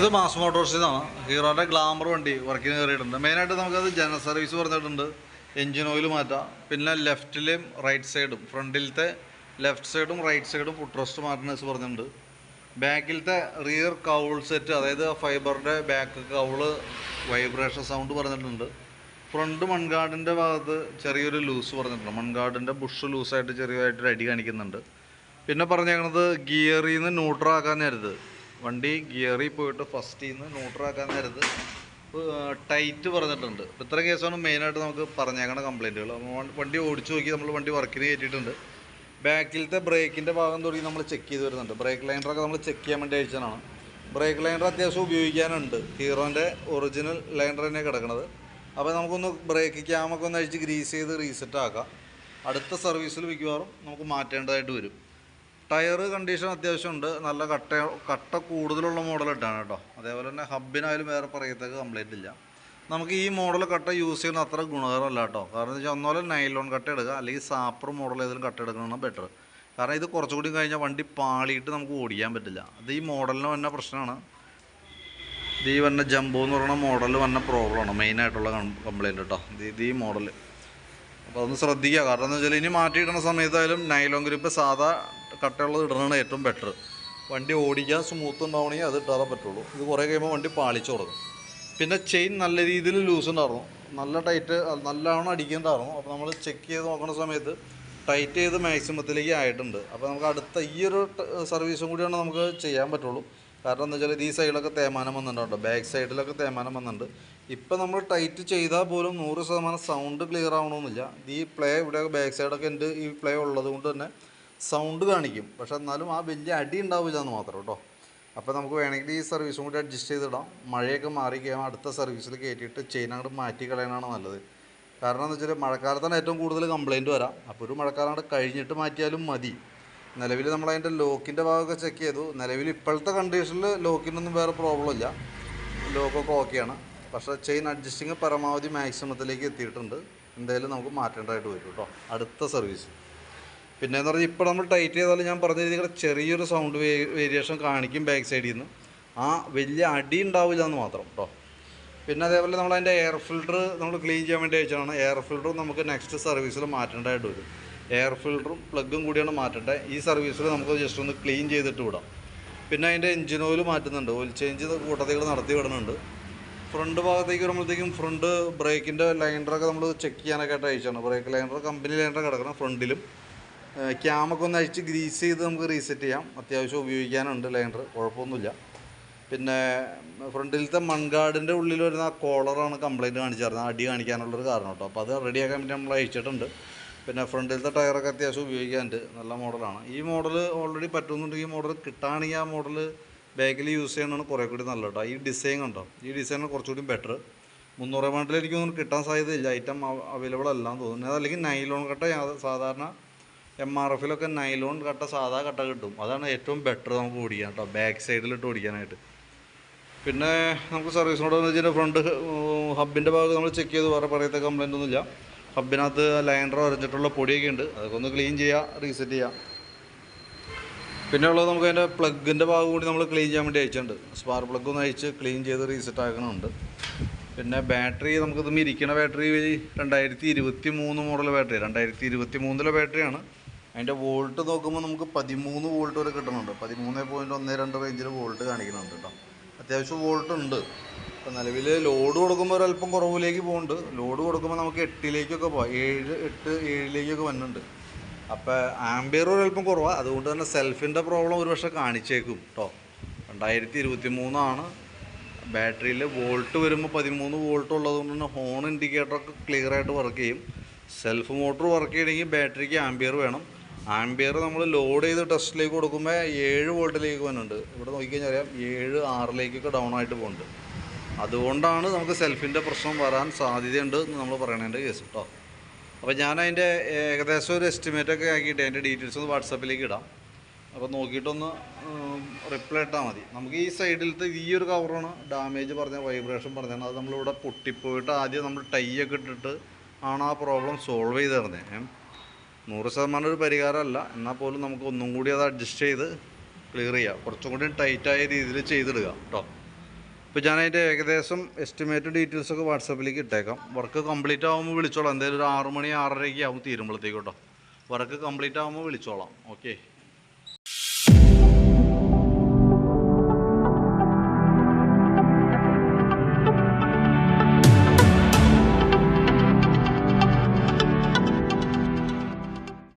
ഇത് മാസ് മോട്ടോഴ്സിൽ നിന്നാണ് ഹീറോന്റെ ഗ്ലാമർ വണ്ടി വർക്കിന് കയറിയിട്ടുണ്ട് മെയിനായിട്ട് നമുക്കത് ജനറൽ സർവീസ് പറഞ്ഞിട്ടുണ്ട്. എൻജിൻ ഓയിൽ മാറ്റാം. പിന്നെ ലെഫ്റ്റിലെയും റൈറ്റ് സൈഡും ഫ്രണ്ടിലത്തെ ലെഫ്റ്റ് സൈഡും റൈറ്റ് സൈഡും ഫുട്രസ്റ്റ് മാറ്റണേഴ്സ് പറഞ്ഞിട്ടുണ്ട്. ബാക്കിലത്തെ റിയർ കൗൾ സെറ്റ് അതായത് ഫൈബറിന്റെ ബാക്ക് കൗൾ വൈബ്രേഷൻ സൗണ്ട് പറഞ്ഞിട്ടുണ്ട്. ഫ്രണ്ട് മൺഗാർഡിന്റെ ഭാഗത്ത് ചെറിയൊരു ലൂസ് പറഞ്ഞിട്ടുണ്ട്. മൺഗാർഡിന്റെ ബുഷ് ലൂസായിട്ട് ചെറിയതായിട്ടൊരു അടി കാണിക്കുന്നുണ്ട്. പിന്നെ പറഞ്ഞേക്കണത് ഗിയറിൽ നിന്ന് ന്യൂട്രാക്കാൻ നേരത്ത് വണ്ടി ഗിയറിൽ പോയിട്ട് ഫസ്റ്റിൽ നിന്ന് ന്യൂട്രാക്കാൻ നേരത്ത് ടൈറ്റ് പറഞ്ഞിട്ടുണ്ട്. ഇത്ര കേസാണ് മെയിനായിട്ട് നമുക്ക് പറഞ്ഞേക്കണ കംപ്ലൈന്റുകൾ വണ്ടി ഓടിച്ചു നോക്കി നമ്മൾ വണ്ടി വർക്കിന് കയറ്റിയിട്ടുണ്ട്. ബാക്കിലത്തെ ബ്രേക്കിന്റെ ഭാഗം തുടങ്ങി നമ്മൾ ചെക്ക് ചെയ്ത് വരുന്നുണ്ട്. ബ്രേക്ക് ലൈനറൊക്കെ നമ്മൾ ചെക്ക് ചെയ്യാൻ വേണ്ടി അയച്ചതാണ്. ബ്രേക്ക് ലൈനർ അത്യാവശ്യം ഉപയോഗിക്കാനുണ്ട്. ഹീറോന്റെ ഒറിജിനൽ ലൈനർ തന്നെ കിടക്കുന്നത് അപ്പോൾ നമുക്കൊന്ന് ബ്രേക്ക് ക്യാമൊക്കെ ഒന്ന് അഴിച്ച് ഗ്രീസ് ചെയ്ത് റീസെറ്റ് ആക്കാം അടുത്ത സർവീസിൽ മിക്കവാറും നമുക്ക് മാറ്റേണ്ടതായിട്ട് വരും. ടയർ കണ്ടീഷൻ അത്യാവശ്യമുണ്ട്. നല്ല കട്ട കട്ട കൂടുതലുള്ള മോഡൽ ഇട്ടാണ് കേട്ടോ. അതേപോലെ തന്നെ ഹബിനായാലും വേറെ പറയത്തേക്ക് കംപ്ലൈന്റ് ഇല്ല. നമുക്ക് ഈ മോഡൽ കട്ട യൂസ് ചെയ്യുന്ന അത്ര ഗുണകരമല്ല കേട്ടോ. കാരണം വെച്ചാൽ ഒന്നുപോലെ നൈലോൺ കട്ട എടുക്കുക അല്ലെങ്കിൽ സാപ്പർ മോഡൽ ഏതെങ്കിലും കട്ട എടുക്കണമെന്ന് ബെറ്റർ കാരണം ഇത് കുറച്ചുകൂടി കഴിഞ്ഞാൽ വണ്ടി പാളിയിട്ട് നമുക്ക് ഓടിക്കാൻ പറ്റില്ല. അത് ഈ മോഡലിന് വന്ന പ്രശ്നമാണ്. ഇത് ഈ വന്ന ജംബോ എന്ന് പറയുന്ന മോഡൽ വന്ന പ്രോബ്ലമാണ് മെയിനായിട്ടുള്ള കംപ്ലൈന്റ് കേട്ടോ. ഇത് ഈ മോഡൽ അപ്പോൾ അതൊന്ന് ശ്രദ്ധിക്കുക. കാരണം എന്ന് വെച്ചാൽ ഇനി മാറ്റിയിടുന്ന സമയത്തായാലും നൈലോൺ ഗ്രിപ്പ് സാധാ കട്ടയുള്ളത് ഇടുന്നതാണ് ഏറ്റവും ബെറ്റർ വണ്ടി ഓടിക്കാൻ സ്മൂത്ത് ഉണ്ടാവണമെങ്കിൽ അത് ഇട്ടാറേ പറ്റുള്ളൂ. ഇത് കുറേ കഴിയുമ്പോൾ വണ്ടി പാളിച്ചു തുടങ്ങും. പിന്നെ ചെയിൻ നല്ല രീതിയിൽ ലൂസ് ഉണ്ടായിരുന്നു നല്ല ടൈറ്റ് നല്ലവണ്ണം അടിക്കുന്നുണ്ടായിരുന്നു അപ്പോൾ നമ്മൾ ചെക്ക് ചെയ്ത് നോക്കുന്ന സമയത്ത് ടൈറ്റ് ചെയ്ത് മാക്സിമത്തിലേക്ക് ആയിട്ടുണ്ട്. അപ്പോൾ നമുക്ക് അടുത്ത ഈ ഒരു സർവീസും കൂടിയാണ് നമുക്ക് ചെയ്യാൻ പറ്റുള്ളൂ. കാരണം എന്താ വെച്ചാൽ ഈ സൈഡിലൊക്കെ തേമാനം വന്നിട്ടുണ്ട് ബാക്ക് സൈഡിലൊക്കെ തേമാനം വന്നിട്ടുണ്ട്. ഇപ്പം നമ്മൾ ടൈറ്റ് ചെയ്താൽ പോലും നൂറ് ശതമാനം സൗണ്ട് ക്ലിയർ ആവണമെന്നില്ല. ഈ പ്ലേ ഇവിടെ ബാക്ക് സൈഡൊക്കെ ഉണ്ട്. ഈ പ്ലേ ഉള്ളത് കൊണ്ട് തന്നെ സൗണ്ട് കാണിക്കും. പക്ഷെ എന്നാലും ആ വലിയ അടി ഉണ്ടാവില്ല എന്ന് മാത്രം കേട്ടോ. അപ്പോൾ നമുക്ക് വേണമെങ്കിൽ ഈ സർവീസും കൂടി അഡ്ജസ്റ്റ് ചെയ്തിടാം. മഴയൊക്കെ മാറി കഴിയുമ്പോൾ അടുത്ത സർവീസിൽ കയറ്റിയിട്ട് ചെയിൻ അങ്ങോട്ട് മാറ്റി കളയാനാണ് നല്ലത്. കാരണം എന്ന് വെച്ചാൽ മഴക്കാലത്താണ് ഏറ്റവും കൂടുതൽ കംപ്ലയിന്റ് വരാം. അപ്പോൾ ഒരു മഴക്കാലം അങ്ങോട്ട് കഴിഞ്ഞിട്ട് മാറ്റിയാലും മതി. നിലവിൽ നമ്മൾ അതിന്റെ ലോക്കിന്റെ ഭാഗമൊക്കെ ചെക്ക് ചെയ്തു. നിലവിൽ ഇപ്പോഴത്തെ കണ്ടീഷനിൽ ലോക്കിനൊന്നും വേറെ പ്രോബ്ലം ഇല്ല. ലോക്കൊക്കെ ഓക്കെയാണ് പക്ഷേ ചെയിൻ അഡ്ജസ്റ്റിങ് പരമാവധി മാക്സിമത്തിലേക്ക് എത്തിയിട്ടുണ്ട്. എന്തായാലും നമുക്ക് മാറ്റേണ്ടതായിട്ട് വരും കേട്ടോ. അടുത്ത സർവീസ് പിന്നെ എന്ന് പറഞ്ഞാൽ ഇപ്പോൾ നമ്മൾ ടൈറ്റ് ചെയ്താലും ഞാൻ പറഞ്ഞ രീതിയിൽ ചെറിയൊരു സൗണ്ട് വേരിയേഷൻ കാണിക്കും ബാക്ക് സൈഡിൽ നിന്ന് ആ വലിയ അടി ഉണ്ടാവില്ല എന്ന് മാത്രം കേട്ടോ പിന്നെ അതേപോലെ നമ്മൾ അതിന്റെ എയർ ഫിൽട്ടർ നമ്മൾ ക്ലീൻ ചെയ്യാൻ വേണ്ടി അയച്ചതാണ് എയർ ഫിൽട്ടറും നമുക്ക് നെക്സ്റ്റ് സർവീസിൽ മാറ്റേണ്ടതായിട്ട് വരും. എയർ ഫിൽട്ടറും പ്ലഗും കൂടിയാണ് മാറ്റേണ്ടത് ഈ സർവീസിൽ നമുക്ക് ജസ്റ്റ് ഒന്ന് ക്ലീൻ ചെയ്തിട്ട് വിടാം. പിന്നെ അതിന്റെ എഞ്ചിൻ ഓയിൽ മാറ്റുന്നുണ്ട്. ഓയിൽ ചേഞ്ച് കൂട്ടത്തിൽ നടത്തി വിടുന്നുണ്ട്. ഫ്രണ്ട് ഭാഗത്തേക്ക് വരുമ്പോഴത്തേക്കും ഫ്രണ്ട് ബ്രേക്കിന്റെ ലൈൻഡറൊക്കെ നമ്മൾ ചെക്ക് ചെയ്യാനൊക്കെ ആയിട്ട് അയച്ചാണ് ബ്രേക്ക് ലൈൻഡർ കമ്പനി ലൈൻഡർ കിടക്കണം ഫ്രണ്ടിലും ക്യാമൊക്കെ ഒന്ന് അഴിച്ച് ഗ്രീസ് ചെയ്ത് നമുക്ക് റീസെറ്റ് ചെയ്യാം. അത്യാവശ്യം ഉപയോഗിക്കാനുണ്ട് ലൈനർ കുഴപ്പമൊന്നുമില്ല. പിന്നെ ഫ്രണ്ടിലത്തെ മൺഗാർഡിന്റെ ഉള്ളിൽ വരുന്ന ആ കോളറാണ് കംപ്ലയിന്റ് കാണിച്ചായിരുന്നത് അടി കാണിക്കാനുള്ളൊരു കാരണം കേട്ടോ. അപ്പോൾ അത് റെഡിയാക്കാൻ വേണ്ടി നമ്മൾ അയച്ചിട്ടുണ്ട് പിന്നെ ഫ്രണ്ടിലത്തെ ടയറൊക്കെ അത്യാവശ്യം ഉപയോഗിക്കാനുണ്ട്. നല്ല മോഡലാണ്. ഈ മോഡൽ ഓൾറെഡി പറ്റുന്നുണ്ടെങ്കിൽ ഈ മോഡൽ കിട്ടുകയാണെങ്കിൽ ആ മോഡൽ ബാക്കിൽ യൂസ് ചെയ്യണമെന്ന് കുറേ കൂടി നല്ല കേട്ടോ. ഈ ഡിസൈൻ കണ്ടോ? ഈ ഡിസൈനാണ് കുറച്ചുകൂടി ബെറ്റർ മുന്നൂറ് എമൗണ്ടിൽ എനിക്കൊന്നും കിട്ടാൻ സാധ്യതയില്ല. ഐറ്റം അവൈലബിൾ അല്ലാന്ന് തോന്നുന്നു. അതല്ലെങ്കിൽ നൈലോൺ കട്ട സാധാരണ എം ആർ എഫിലൊക്കെ നൈലോൺ കട്ട സാധാ കട്ട കിട്ടും. അതാണ് ഏറ്റവും ബെറ്റർ നമുക്ക് ഓടിക്കാൻ കേട്ടോ ബാക്ക് സൈഡിലിട്ട് ഓടിക്കാനായിട്ട്. പിന്നെ നമുക്ക് സർവീസിനോട് എന്ന് വെച്ചാൽ ഫ്രണ്ട് ഹബിന്റെ ഭാഗത്ത് നമ്മൾ ചെക്ക് ചെയ്ത്. വേറെ പറയത്തെ കംപ്ലൈന്റ് ഒന്നുമില്ല. ഹബിനകത്ത് ലൈൻഡർ വരച്ചിട്ടുള്ള പൊടിയൊക്കെ ഉണ്ട്. അതൊക്കെ ഒന്ന് ക്ലീൻ ചെയ്യുക റീസെറ്റ് ചെയ്യുക പിന്നെ ഉള്ളത് നമുക്ക് അതിന്റെ പ്ലഗിന്റെ ഭാഗം കൂടി നമ്മൾ ക്ലീൻ ചെയ്യാൻ വേണ്ടി അയച്ചിട്ടുണ്ട്. സ്പാർക്ക് പ്ലഗ് ഒന്ന് അയച്ച് ക്ലീൻ ചെയ്ത് റീസെറ്റ് ആക്കണമുണ്ട് പിന്നെ ബാറ്ററി നമുക്കിത് ഇരിക്കുന്ന ബാറ്ററി രണ്ടായിരത്തി ഇരുപത്തി മൂന്ന് മോഡൽ ബാറ്ററി രണ്ടായിരത്തി ഇരുപത്തി മൂന്നിലെ ബാറ്ററിയാണ് അതിന്റെ വോൾട്ട് നോക്കുമ്പോൾ നമുക്ക് പതിമൂന്ന് വോൾട്ട് വരെ കിട്ടുന്നുണ്ട്. പതിമൂന്ന് പോയിന്റ് ഒന്ന് രണ്ട് റേഞ്ചിൽ വോൾട്ട് കാണിക്കുന്നുണ്ട് കേട്ടോ അത്യാവശ്യം വോൾട്ട് ഉണ്ട്. ഇപ്പം നിലവിൽ ലോഡ് കൊടുക്കുമ്പോൾ ഒരല്പം കുറവിലേക്ക് പോകുന്നുണ്ട് ലോഡ് കൊടുക്കുമ്പോൾ നമുക്ക് എട്ടിലേക്കൊക്കെ പോകാം ഏഴ് എട്ട് ഏഴിലേക്കൊക്കെ വരുന്നുണ്ട് അപ്പോൾ ആംബിയർ ഒരല്പം കുറവാണ് അതുകൊണ്ട് തന്നെ സെൽഫിന്റെ പ്രോബ്ലം ഒരു പക്ഷേ കാണിച്ചേക്കും കേട്ടോ രണ്ടായിരത്തി ഇരുപത്തി മൂന്നാണ് ബാറ്ററിയിൽ വോൾട്ട് വരുമ്പോൾ പതിമൂന്ന് വോൾട്ട് ഉള്ളതുകൊണ്ട് തന്നെ ഹോൺ ഇൻഡിക്കേറ്ററൊക്കെ ക്ലിയർ ആയിട്ട് വർക്ക് ചെയ്യും. സെൽഫ് മോട്ടോർ വർക്ക് ചെയ്യണമെങ്കിൽ ബാറ്ററിക്ക് ആംബിയർ വേണം. ആംബിയർ നമ്മൾ ലോഡ് ചെയ്ത് ടെസ്റ്റിലേക്ക് കൊടുക്കുമ്പോൾ ഏഴ് വോൾട്ടിലേക്ക് വരുന്നുണ്ട് ഇവിടെ നോക്കിക്കഴിഞ്ഞാൽ അറിയാം ഏഴ് ആറിലേക്കൊക്കെ ഡൗൺ ആയിട്ട് പോകുന്നുണ്ട് അതുകൊണ്ടാണ് നമുക്ക് സെൽഫിന്റെ പ്രശ്നം വരാൻ സാധ്യതയുണ്ട് എന്ന് നമ്മൾ പറയണതിന്റെ കേസ് കേട്ടോ അപ്പോൾ ഞാൻ അതിന്റെ ഏകദേശം ഒരു എസ്റ്റിമേറ്റ് ഒക്കെ ആക്കിയിട്ട് അതിന്റെ ഡീറ്റെയിൽസ് ഒന്ന് വാട്സാപ്പിലേക്ക് ഇടാം. അപ്പോൾ നോക്കിയിട്ടൊന്ന് റിപ്ലൈ ഇട്ടാൽ മതി. നമുക്ക് ഈ സൈഡിലത്തെ ഈ ഒരു കവറാണ് ഡാമേജ് പറഞ്ഞ വൈബ്രേഷൻ പറഞ്ഞത് അത് നമ്മളിവിടെ പൊട്ടിപ്പോയിട്ട് ആദ്യം നമ്മൾ ടൈ ഒക്കെ ഇട്ടിട്ട് ആണ് ആ പ്രോബ്ലം സോൾവ് ചെയ്ത് തരുന്നത് നൂറ് ശതമാനം ഒരു പരിഹാരമല്ല. എന്നാൽ പോലും നമുക്ക് ഒന്നും കൂടി അത് അഡ്ജസ്റ്റ് ചെയ്ത് ക്ലിയർ ചെയ്യാം. കുറച്ചും കൂടി ടൈറ്റായ രീതിയിൽ ചെയ്തിടുക കേട്ടോ ഇപ്പോൾ ഞാൻ അതിന്റെ ഏകദേശം എസ്റ്റിമേറ്റ് ഡീറ്റെയിൽസൊക്കെ വാട്സപ്പിലേക്ക് ഇട്ടേക്കാം. വർക്ക് കംപ്ലീറ്റ് ആകുമ്പോൾ വിളിച്ചോളാം. എന്തായാലും ഒരു ആറ് മണി ആറരയ്ക്ക് ആവും തീരുമ്പോഴത്തേക്ക് കേട്ടോ വർക്ക് കംപ്ലീറ്റ് ആകുമ്പോൾ വിളിച്ചോളാം. ഓക്കെ